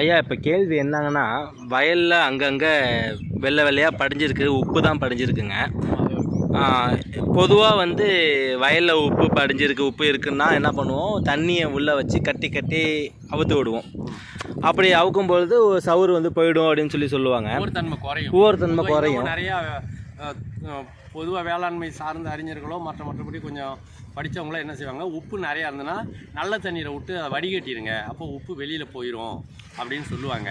ஐயா இப்போ கேள்வி என்னங்கன்னா வயலில் அங்கங்கே வெள்ளை வெள்ளையாக படிஞ்சிருக்கு உப்பு தான் படிஞ்சிருக்குங்க. பொதுவாக வந்து வயலில் உப்பு படிஞ்சிருக்கு உப்பு இருக்குன்னா என்ன பண்ணுவோம்? தண்ணியை உள்ளே வச்சு கட்டி கட்டி அவுத்து விடுவோம். அப்படி அவுக்கும் பொழுது சவுறு வந்து போயிடும் அப்படின்னு சொல்லி சொல்லுவாங்க. ஊர்த்தன்மை பொதுவா குறையும். நிறையா பொதுவாக வேளாண்மை சார்ந்த அறிஞர்களோ மற்ற மற்றபடி கொஞ்சம் படித்தவங்களோ என்ன செய்வாங்க? உப்பு நிறையா இருந்ததுன்னா நல்ல தண்ணீரை விட்டு அதை வடிகட்டிடுங்க அப்போ உப்பு வெளியில் போயிடும் அப்படின்னு சொல்லுவாங்க.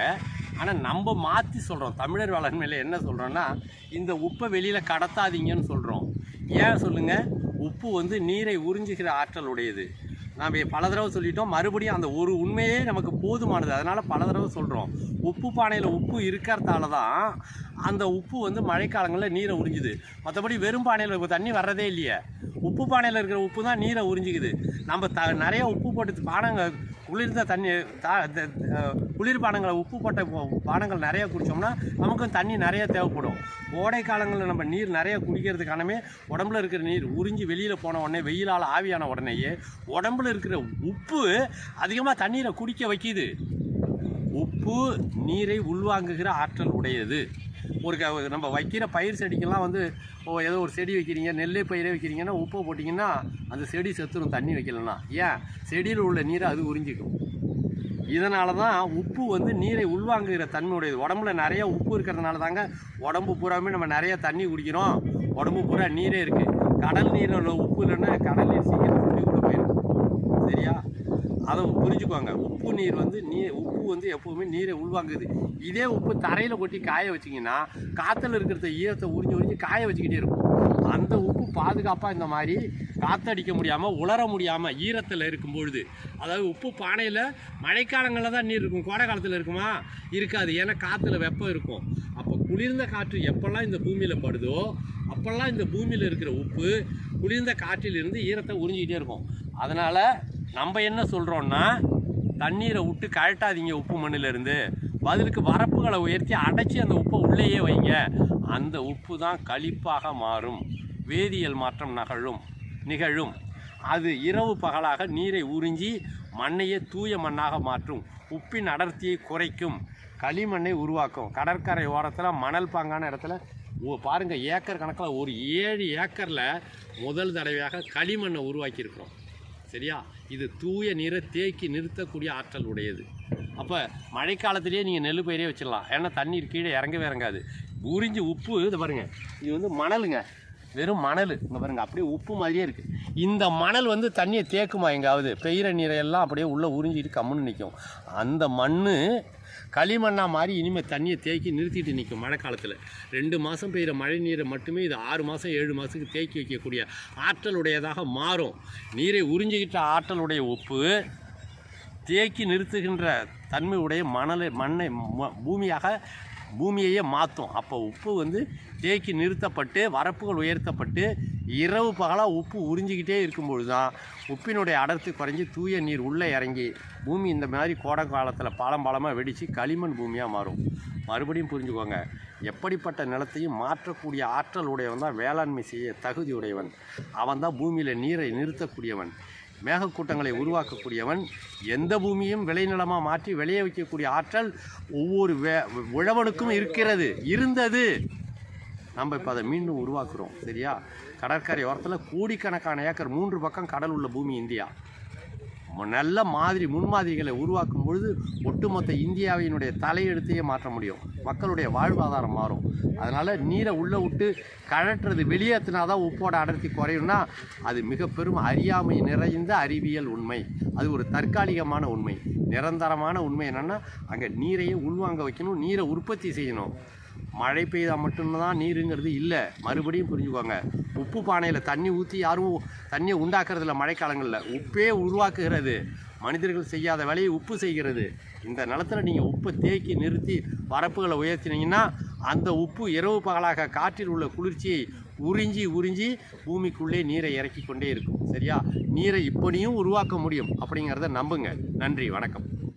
ஆனால் நம்ம மாற்றி சொல்கிறோம் தமிழர் வேளாண்மையில் என்ன சொல்கிறோன்னா இந்த உப்பை வெளியில் கடத்தாதீங்கன்னு சொல்கிறோம் ஏன் சொல்லுங்கள் உப்பு வந்து நீரை உறிஞ்சுகிற ஆற்றல் உடையது. நாம் பல தடவை சொல்லிட்டோம். மறுபடியும் அந்த ஒரு உண்மையே நமக்கு போதுமானது. அதனால் பல தடவை சொல்கிறோம் உப்பு பானையில் உப்பு இருக்கிறதால தான் அந்த உப்பு வந்து மழைக்காலங்களில் நீரை உறிஞ்சுது. மற்றபடி வெறும் பானையில் இப்போ தண்ணி வர்றதே இல்லையே. உப்பு பானையில் இருக்கிற உப்பு தான் நீரை உறிஞ்சிக்குது. நம்ம த நிறைய உப்பு போட்டு பானங்கள் குளிர்ந்த தண்ணி தா த- குளிர் பானங்களை உப்பு போட்ட பானங்கள் நிறைய குடித்தோம்னா நமக்கும் தண்ணி நிறையா தேவைப்படும். கோடை காலங்களில் நம்ம நீர் நிறைய குடிக்கிறதுக்கானமே உடம்புல இருக்கிற நீர் உறிஞ்சி வெளியில் போன உடனே வெயிலால் ஆவியான உடனேயே உடம்புல இருக்கிற உப்பு அதிகமாக தண்ணீரை குடிக்க வைக்கிது. உப்பு நீரை உள்வாங்குகிற ஆற்றல் உடையது. ஒரு க- நம்ம வைக்கிற பயிர் செடிக்கெல்லாம் வந்து ஓ ஏதோ ஒரு செடி வைக்கிறீங்க நெல்லே பயிரே வைக்கிறீங்கன்னா உப்பு போட்டிங்கன்னா அந்த செடி செத்துரும் தண்ணி வைக்கலன்னா. ஏன்? செடியில் உள்ள நீரை அது உறிஞ்சிக்கும். இதனால தான் உப்பு வந்து நீரை உள்வாங்குகிற தன்மையுடையது. உடம்புல நிறைய உப்பு இருக்கிறதுனால தாங்க உடம்பு பூராமே நம்ம நிறைய தண்ணி குடிக்கிறோம். உடம்பு பூரா நீரே இருக்குது கடல் நீரில் உப்பு இல்லைன்னா கடல் நீர் சீக்கிரம் கூட போயிடும். சரியா? அதை புரிஞ்சுக்குவாங்க. உப்பு நீர் வந்து நீ உப்பு வந்து எப்போவுமே நீரை உள்வாங்குது. இதே உப்பு தரையில் கொட்டி காய வச்சிங்கன்னா காற்றுல இருக்கிறத ஈரத்தை உறிஞ்சி உறிஞ்சி காய வச்சுக்கிட்டே இருக்கும். அந்த உப்பு பாதுகாப்பாக இந்த மாதிரி காற்றடிக்க முடியாமல் உலர முடியாமல் ஈரத்தில் இருக்கும் பொழுது. அதாவது உப்பு பானையில் மழைக்காலங்களில் தான் நீர் இருக்கும். கோடை காலத்தில் இருக்குமா? இருக்காது. ஏன்னா காற்றுல வெப்பம் இருக்கும். அப்போ குளிர்ந்த காற்று எப்போல்லாம் இந்த பூமியில் படுதோ அப்போல்லாம் இந்த பூமியில் இருக்கிற உப்பு குளிர்ந்த காற்றிலிருந்து ஈரத்தை உறிஞ்சிக்கிட்டே இருக்கும். அதனால் நம்ம என்ன சொல்கிறோன்னா தண்ணீரை விட்டு கழட்டாதீங்க உப்பு மண்ணிலேருந்து. பதிலுக்கு வரப்புகளை உயர்த்தி அடைச்சி அந்த உப்பை உள்ளேயே வைங்க. அந்த உப்பு தான் களிப்பாக மாறும். வேதியியல் மாற்றம் நகழும் நிகழும். அது இரவு பகலாக நீரை உறிஞ்சி மண்ணையே தூய மண்ணாக மாற்றும். உப்பின் அடர்த்தியை குறைக்கும். களிமண்ணை உருவாக்கும். கடற்கரை ஓரத்தில் மணல் பாங்கான இடத்துல பாருங்கள் ஏக்கர் கணக்கில் ஒரு ஏழு ஏக்கரில் முதல் தடவையாக களிமண்ணை உருவாக்கியிருக்கிறோம். சரியா? இது தூய நீரை தேக்கி நிறுத்தக்கூடிய ஆற்றல் உடையது. அப்போ மழைக்காலத்திலேயே நீங்கள் நெல் பயிரே வச்சிடலாம். ஏன்னா தண்ணீர் கீழே இறங்கவே இறங்காது. உறிஞ்சி உப்பு இதை பாருங்க. இது வந்து மணலுங்க. வெறும் மணல். இங்கே பாருங்கள் அப்படியே உப்பு மாதிரியே இருக்குது இந்த மணல் வந்து தண்ணியை தேக்குமா எங்காவது பெய்கிற நீரை எல்லாம் அப்படியே உள்ளே உறிஞ்சிட்டு கம்முன்னு நிற்கும் அந்த மண் களிமண்ணாக மாதிரி இனிமேல் தண்ணியை தேக்கி நிறுத்திட்டு நிற்கும் மழை காலத்தில். ரெண்டு மாதம் பெய்கிற மழை நீரை மட்டுமே இது ஆறு மாதம் ஏழு மாதத்துக்கு தேக்கி வைக்கக்கூடிய ஆற்றலுடையதாக மாறும். நீரை உறிஞ்சிக்கிட்ட ஆற்றலுடைய உப்பு தேக்கி நிறுத்துகின்ற தன்மையுடைய மணலை மண்ணை ம- பூமியாக பூமியையே மாற்றும் அப்போ உப்பு வந்து தேக்கி நிறுத்தப்பட்டு வரப்புகள் உயர்த்தப்பட்டு இரவு பகலாக உப்பு உறிஞ்சிக்கிட்டே இருக்கும்பொழுது தான் உப்பினுடைய அடர்த்தி குறைஞ்சி தூய நீர் உள்ளே இறங்கி பூமி இந்த மாதிரி கோடை காலத்தில் பாலம் பாலமாக வெடித்து களிமண் பூமியாக மாறும். மறுபடியும் புரிஞ்சுக்கோங்க. எப்படிப்பட்ட நிலத்தையும் மாற்றக்கூடிய ஆற்றல் உடையவன் தான் வேளாண்மை செய்ய தகுதி உடையவன். அவன் தான் பூமியில் நீரை நிறுத்தக்கூடியவன். மேகக்கூட்டங்களை உருவாக்கக்கூடியவன் எந்த பூமியும் விளைநிலமாக மாற்றி விளைய வைக்கக்கூடிய ஆற்றல் ஒவ்வொரு வே உழவனுக்கும் இருக்கிறது இருந்தது. நம்ம இப்போ அதை மீண்டும் உருவாக்குறோம் சரியா? கடற்கரை ஓரத்தில் கோடிக்கணக்கான ஏக்கர் மூன்று பக்கம் கடல் உள்ள பூமி இந்தியா. நல்ல மாதிரி முன்மாதிரிகளை உருவாக்கும் பொழுது ஒட்டுமொத்த இந்தியாவினுடைய தலையெழுத்தையே மாற்ற முடியும். மக்களுடைய வாழ்வாதாரம் மாறும். அதனால் நீரை உள்ளே விட்டு கழற்றுறது வெளியேற்றினா தான் உப்போட அடர்த்தி குறையும்னா அது மிக பெரும் அறியாமை நிறைந்த அறிவியல் உண்மை. அது ஒரு தற்காலிகமான உண்மை. நிரந்தரமான உண்மை என்னென்னா அங்கே நீரையே உள்வாங்க வைக்கணும் நீரை உற்பத்தி செய்யணும். மழை பெய்தால் மட்டும்தான் நீருங்கிறது இல்லை. மறுபடியும் புரிஞ்சுக்கோங்க. உப்பு பானையில் தண்ணி ஊற்றி யாரும் தண்ணியை உண்டாக்குறதில்ல மழைக்காலங்களில். உப்பே உருவாக்குகிறது. மனிதர்கள் செய்யாத வேலையை உப்பு செய்கிறது. இந்த நிலத்தில் நீங்கள் உப்பை தேக்கி நிறுத்தி வரப்புகளை உயர்த்தினீங்கன்னா அந்த உப்பு இரவு பகலாக காற்றில் உள்ள குளிர்ச்சியை உறிஞ்சி உறிஞ்சி பூமிக்குள்ளே நீரை இறக்கி கொண்டே இருக்கும். சரியா? நீரை இப்படியும் உருவாக்க முடியும். அப்படிங்கிறத நம்புங்க. நன்றி. வணக்கம்.